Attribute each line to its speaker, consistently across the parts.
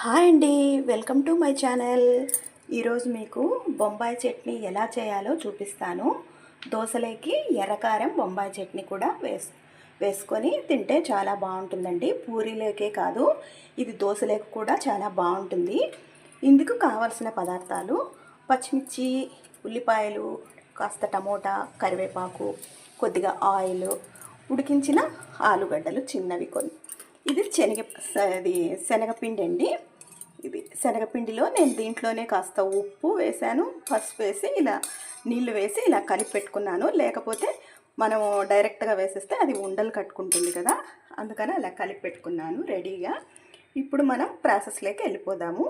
Speaker 1: Hi అండి welcome to my channel. ఈరోజు మీకు బొంబాయి చట్నీ ఎలా చేయాలో చూపిస్తాను. దోశలోకి ఎర్రకారం బొంబాయి చట్నీ కూడా వేస్ వేసుకొని తింటే చాలా బాగుంటుందండి. పూరీలోకే కాదు ఇది దోశలోకి కూడా చాలా బాగుంటుంది. ఇందుకు కావలసిన పదార్థాలు పచ్చిమిర్చి ఉల్లిపాయలు కాస్త టమోటా కరివేపాకు కొద్దిగా ఆయిల్ ఉడికించిన ఆలుగడ్డలు చిన్నవి కొన్ని. ఇది శనగ అది శనగపిండి అండి. ఇది శనగపిండిలో నేను దీంట్లోనే కాస్త ఉప్పు వేసాను పసుపు వేసి ఇలా నీళ్ళు వేసి ఇలా కలిపి పెట్టుకున్నాను. లేకపోతే మనం డైరెక్ట్గా వేసేస్తే అది ఉండలు కట్టుకుంటుంది కదా అందుకని అలా కలిపి పెట్టుకున్నాను రెడీగా. ఇప్పుడు మనం ప్రాసెస్లోకి వెళ్ళిపోదాము.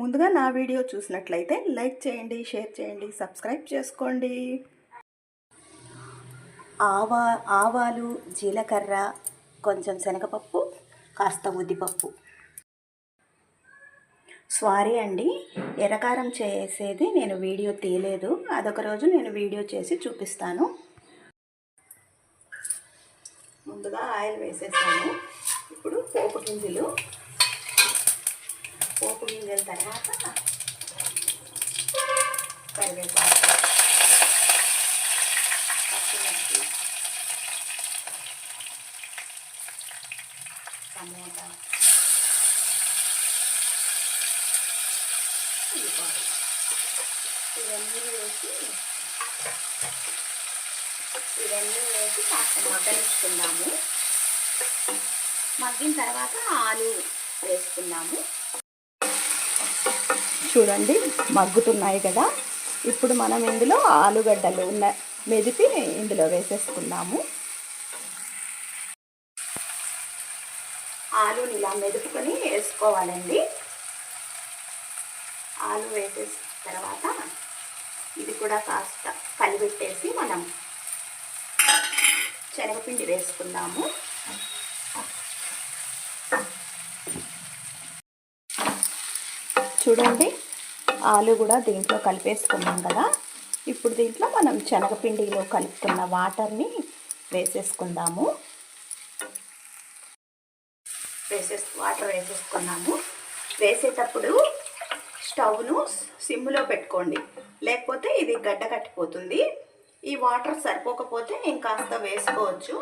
Speaker 1: ముందుగా నా వీడియో చూసినట్లయితే లైక్ చేయండి షేర్ చేయండి సబ్స్క్రైబ్ చేసుకోండి. ఆవా ఆవాలు జీలకర్ర కొంచెం శనగపప్పు కాస్త ఉద్దిపప్పు. సారీ అండి ఎర్రకారం చేసేది నేను వీడియో తీయలేదు. అదొక రోజు నేను వీడియో చేసి చూపిస్తాను. ముందుగా ఆయిల్ వేసేసాను ఇప్పుడు పోపు గింజలు. పోపు గింజల తర్వాత కరివేపాకు పచ్చిమిర్చి టమోటా ఉల్లిపాయలు ఇవన్నీ వేసి ఇవన్నీ వేసి కాస్త మగ్గనిచ్చుకుందాము. మగ్గిన తర్వాత ఆలు వేసుకుందాము. చూడండి మగ్గుతున్నాయి కదా. ఇప్పుడు మనం ఇందులో ఆలుగడ్డలు ఉన్న మెదిపి ఇందులో వేసేసుకున్నాము ఆలుని ఇలా మెదుపుకొని వేసుకోవాలండి. ఆలు వేసేసిన తర్వాత ఇది కూడా కాస్త కలిపెట్టేసి మనం శనగపిండి వేసుకుందాము. చూడండి ఆలు కూడా దీంట్లో కలిపేసుకున్నాం కదా. ఇప్పుడు దీంట్లో మనం శనగపిండిలో కలుపుకున్న వాటర్ని వేసేసుకుందాము. వేసే వాటర్ వేసేసుకున్నాము. వేసేటప్పుడు స్టవ్ను సిమ్లో పెట్టుకోండి. లేకపోతే ఇది గడ్డ కట్టిపోతుంది. ఈ వాటర్ సరిపోకపోతే ఇంకాస్త వేసుకోవచ్చు.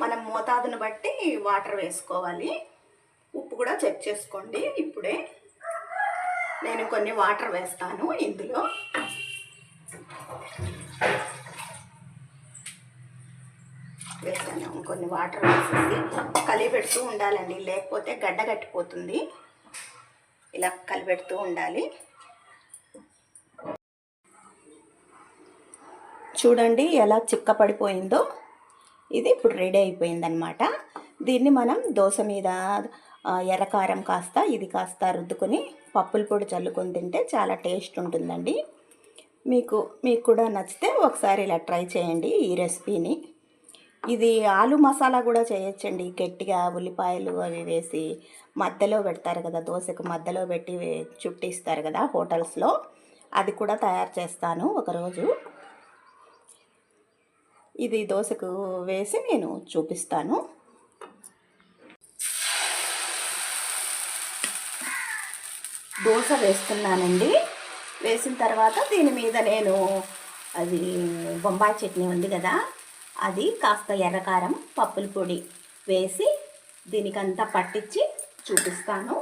Speaker 1: మనం మోతాదును బట్టి వాటర్ వేసుకోవాలి. ఉప్పు కూడా చెక్ చేసుకోండి. ఇప్పుడే నేను కొన్ని వాటర్ వేస్తాను ఇందులో. వేస్తాను. కొన్ని వాటర్ వేసేసి కలిపెడుతూ ఉండాలండి. లేకపోతే గడ్డ కట్టిపోతుంది. ఇలా కలిపెడుతూ ఉండాలి. చూడండి ఎలా చిక్కపడిపోయిందో ఇది ఇప్పుడు రెడీ అయిపోయిందనమాట దీన్ని మనం దోశ మీద ఎర్రకారం కాస్త ఇది కాస్త రుద్దుకొని పప్పుల పొడి చల్లుకొని తింటే చాలా టేస్ట్ ఉంటుందండి. మీకు మీకు కూడా నచ్చితే ఒకసారి ఇలా ట్రై చేయండి ఈ రెసిపీని. ఇది ఆలు మసాలా కూడా చేయొచ్చండి. గట్టిగా ఉల్లిపాయలు అవి వేసి మధ్యలో పెడతారు కదా దోశకు మధ్యలో పెట్టి చుట్టిస్తారు కదా హోటల్స్లో. అది కూడా తయారు చేస్తాను ఒకరోజు. ఇది దోశకు వేసి నేను చూపిస్తాను. దోశ వేస్తున్నానండి. వేసిన తర్వాత దీని మీద నేను అది బొంబాయి చట్నీ ఉంది కదా అది కాస్త ఎర్రకారం పప్పుల పొడి వేసి దీనికంతా పట్టించి చూపిస్తాను.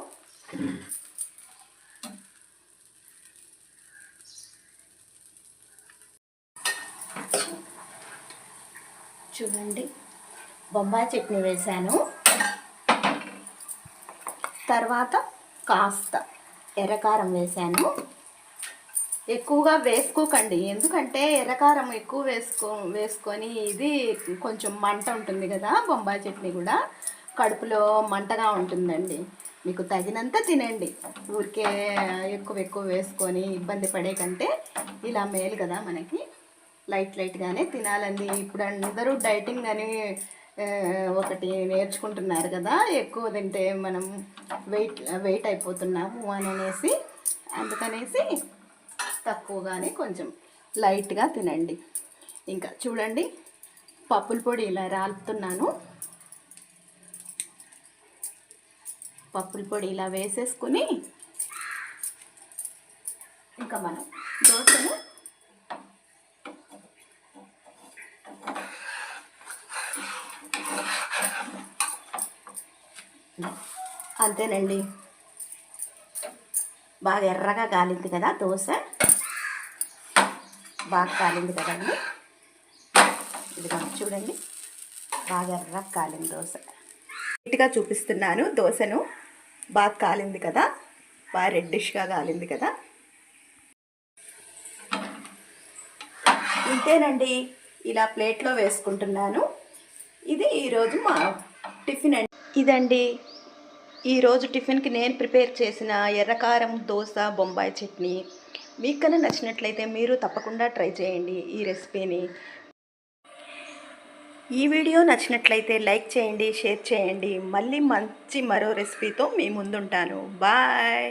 Speaker 1: చూడండి బొంబాయి చట్నీ వేశాను. తర్వాత కాస్త ఎర్రకారం వేశాను. ఎక్కువగా వేసుకోకండి. ఎందుకంటే ఎర్రకారం ఎక్కువ వేసుకో వేసుకొని ఇది కొంచెం మంట ఉంటుంది కదా బొంబాయి చట్నీ కూడా. కడుపులో మంటగా ఉంటుందండి. మీకు తగినంత తినండి. ఊరికే ఎక్కువ ఎక్కువ వేసుకొని ఇబ్బంది పడే కంటే ఇలా మేలు కదా మనకి. లైట్ లైట్గానే తినాలండి. ఇప్పుడు అందరూ డైటింగ్ అని ఒకటి నేర్చుకుంటున్నారు కదా ఎక్కువ తింటే మనం వెయిట్ వెయిట్ అయిపోతున్నాము అని అనేసి అందుకనేసి తక్కువగానే కొంచెం లైట్గా తినండి. ఇంకా చూడండి పప్పుల పొడి ఇలా రాలుతున్నాను పప్పుల పొడి ఇలా వేసేసుకుని ఇంకా మనం దోశను అంతేనండి. బాగా ఎర్రగా కాలింది కదా దోశ. బాగా కాలింది కదండి. ఇదిగో చూడండి. బాగా ఎర్ర కాలింది దోశ. నీట్గా చూపిస్తున్నాను దోశను. బాగా కాలింది కదా. బాగా రెడ్డిష్గా కాలింది కదా. ఇంతేనండి. ఇలా ప్లేట్లో వేసుకుంటున్నాను. ఇది ఈరోజు మా టిఫిన్ అండి. ఇదండి. ఈరోజు టిఫిన్కి నేను ప్రిపేర్ చేసిన ఎర్రకారం దోశ బొంబాయి చట్నీ. మీకు కన్నా నచ్చినట్లయితే మీరు తప్పకుండా ట్రై చేయండి ఈ రెసిపీని. ఈ వీడియో నచ్చినట్లయితే లైక్ చేయండి షేర్ చేయండి. మళ్ళీ మంచి మరో రెసిపీతో మీ ముందుంటాను. బాయ్!